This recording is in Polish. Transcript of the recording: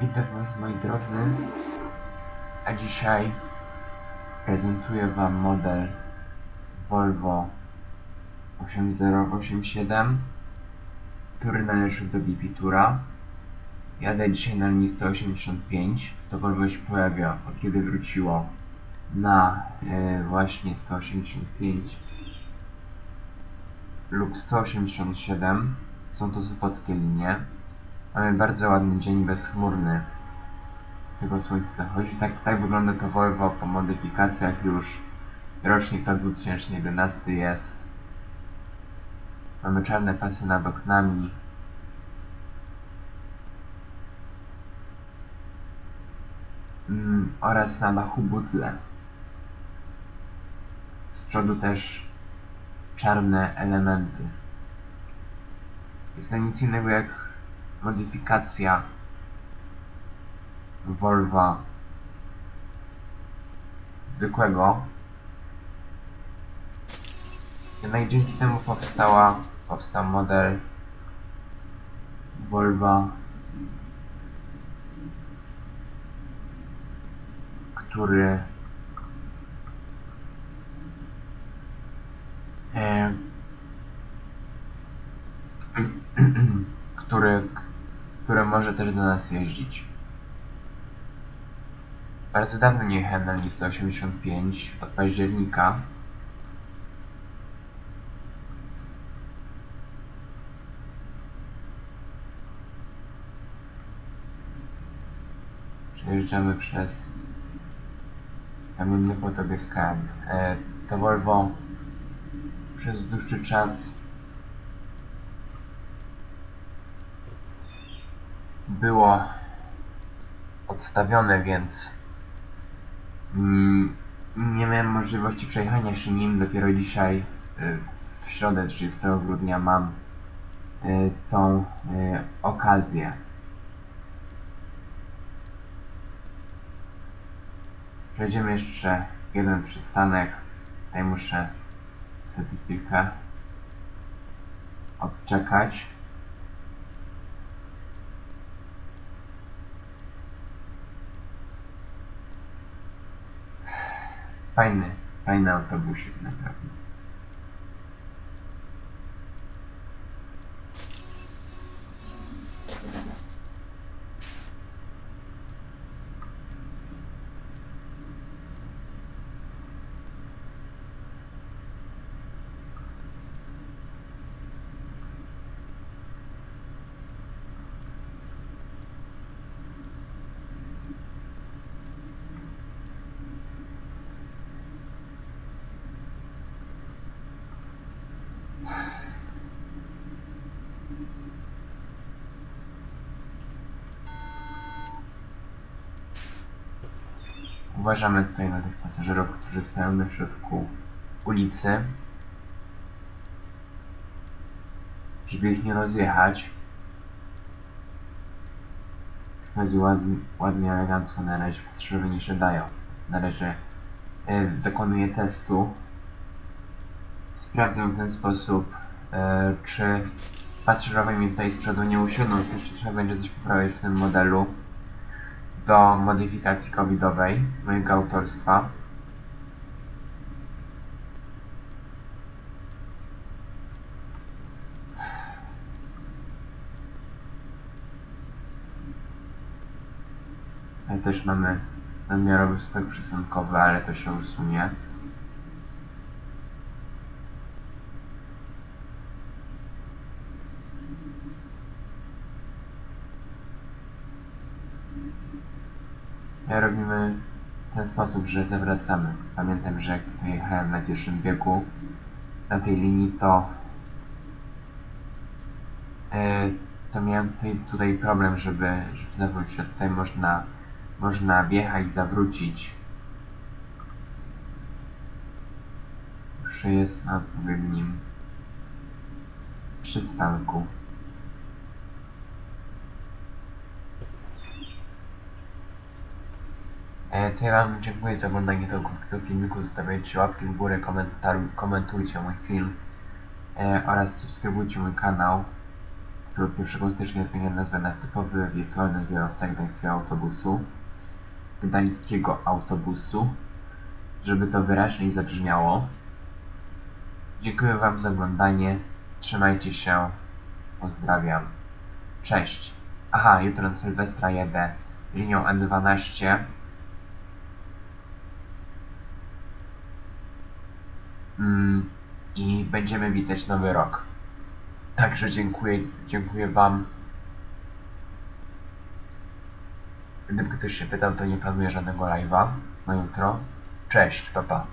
Witam Was moi drodzy, a dzisiaj prezentuję Wam model Volvo 8087, który należy do Bipitura. Jadę dzisiaj na linii 185, to Volvo się pojawia od kiedy wróciło na e, właśnie 185 lub 187. Są to sopockie linie. Mamy bardzo ładny dzień bezchmurny. Tylko słońce zachodzi. Tak, tak wygląda to Volvo po modyfikacjach już. Rocznik to 2011 jest. Mamy czarne pasy nad oknami. Mm, oraz na dachu butle. Z przodu też czarne elementy. Jest to nic innego jak modyfikacja Volvo zwykłego. Jednak dzięki temu powstała, powstał model Volvo, który e, który, który może też do nas jeździć. Bardzo dawno nie jechałem na linii 185, od października. Przejeżdżamy przez kamienny potok SKM. E, to Volvo przez dłuższy czas było odstawione, więc mm, nie miałem możliwości przejechania się nim. Dopiero dzisiaj, y, w środę 30 grudnia, mam y, tą y, okazję. Przejdziemy jeszcze jeden przystanek. Tutaj muszę niestety chwilkę odczekać. Fajny, fajny autobusik naprawdę. Uważamy tutaj na tych pasażerów, którzy stoją na środku ulicy, żeby ich nie rozjechać. Chodzi ładnie, ładnie, elegancko, na razie pasażerowie nie siadają. Na razie e, dokonuję testu. Sprawdzę w ten sposób, e, czy pasażerowie mi tutaj z przodu nie usiądą, czy jeszcze trzeba będzie coś poprawić w tym modelu do modyfikacji covidowej mojego autorstwa. Ale też mamy nadmiarowy skok przystankowy, ale to się usunie. Robimy w ten sposób, że zawracamy. Pamiętam, że jak tutaj jechałem na pierwszym biegu na tej linii, to e, to miałem tutaj, tutaj problem, żeby, żeby zawrócić. Tutaj można, można wjechać, zawrócić. Już jest na odpowiednim przystanku. To ja Wam dziękuję za oglądanie tego krótkiego filmiku. Zostawiajcie łapki w górę, komentujcie mój film e, oraz subskrybujcie mój kanał. który od 1 stycznia zmienia nazwę na typowy wirtualny kierowca gdańskiego autobusu, gdańskiego autobusu, żeby to wyraźniej zabrzmiało. Dziękuję Wam za oglądanie. Trzymajcie się. Pozdrawiam. Cześć. Aha, jutro na Sylwestra jedę linią N12. I będziemy witać nowy rok. Także dziękuję, dziękuję Wam. Gdyby ktoś się pytał, to nie planuję żadnego live'a na jutro. Cześć, papa. Pa.